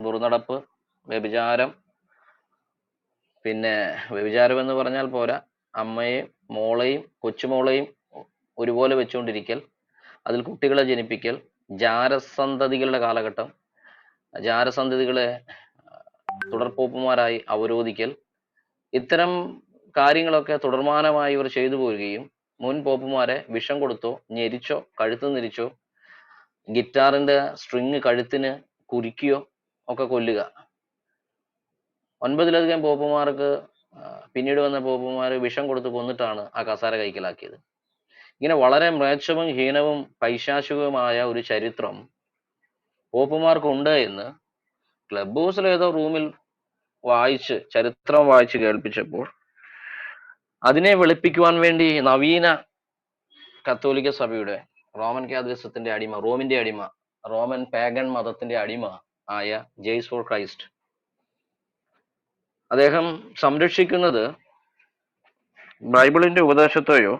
ദുർനടപ്പ് വ്യഭിചാരം പിന്നെ വ്യഭിചാരം എന്ന് പറഞ്ഞാൽ പോരാ അമ്മയെയും മോളെയും കൊച്ചുമോളെയും ഒരുപോലെ വെച്ചുകൊണ്ടിരിക്കൽ അതിൽ കുട്ടികളെ ജനിപ്പിക്കൽ ജാരസന്തതികളുടെ കാലഘട്ടം ജാരസന്തതികളെ തുടർപ്പോപ്പുമാരായി അവരോധിക്കൽ ഇത്തരം കാര്യങ്ങളൊക്കെ തുടർമാനമായി ഇവർ ചെയ്തു പോരുകയും മുൻ പോപ്പുമാരെ വിഷം കൊടുത്തോ ഞെരിച്ചോ കഴുത്ത് നിരിച്ചോ ഗിറ്റാറിന്റെ സ്ട്രിങ് കഴുത്തിന് കുരുക്കിയോ ഒക്കെ കൊല്ലുക. ഒൻപതിലധികം പോപ്പുമാർക്ക് പിന്നീട് വന്ന പോപ്പുമാർ വിഷം കൊടുത്ത് കൊന്നിട്ടാണ് ആ കസാര കൈക്കലാക്കിയത്. ഇങ്ങനെ വളരെ മ്ലേച്ഛവും ഹീനവും പൈശാചികവുമായ ഒരു ചരിത്രം പോപ്പുമാർക്കുണ്ട് എന്ന് ക്ലബ് ഹൗസിൽ ഏതോ റൂമിൽ വായിച്ച് ചരിത്രം വായിച്ച് കേൾപ്പിച്ചപ്പോൾ അതിനെ വെളുപ്പിക്കുവാൻ വേണ്ടി നവീന കത്തോലിക്ക സഭയുടെ റോമൻ കാതലിസത്തിന്റെ അടിമ റോമിന്റെ അടിമ റോമൻ പാഗൻ മതത്തിന്റെ അടിമ ആയ ജെയ്സ് ഫോർ ക്രൈസ്റ്റ്. അദ്ദേഹം സംരക്ഷിക്കുന്നത് ബൈബിളിന്റെ ഉപദേശത്തെയോ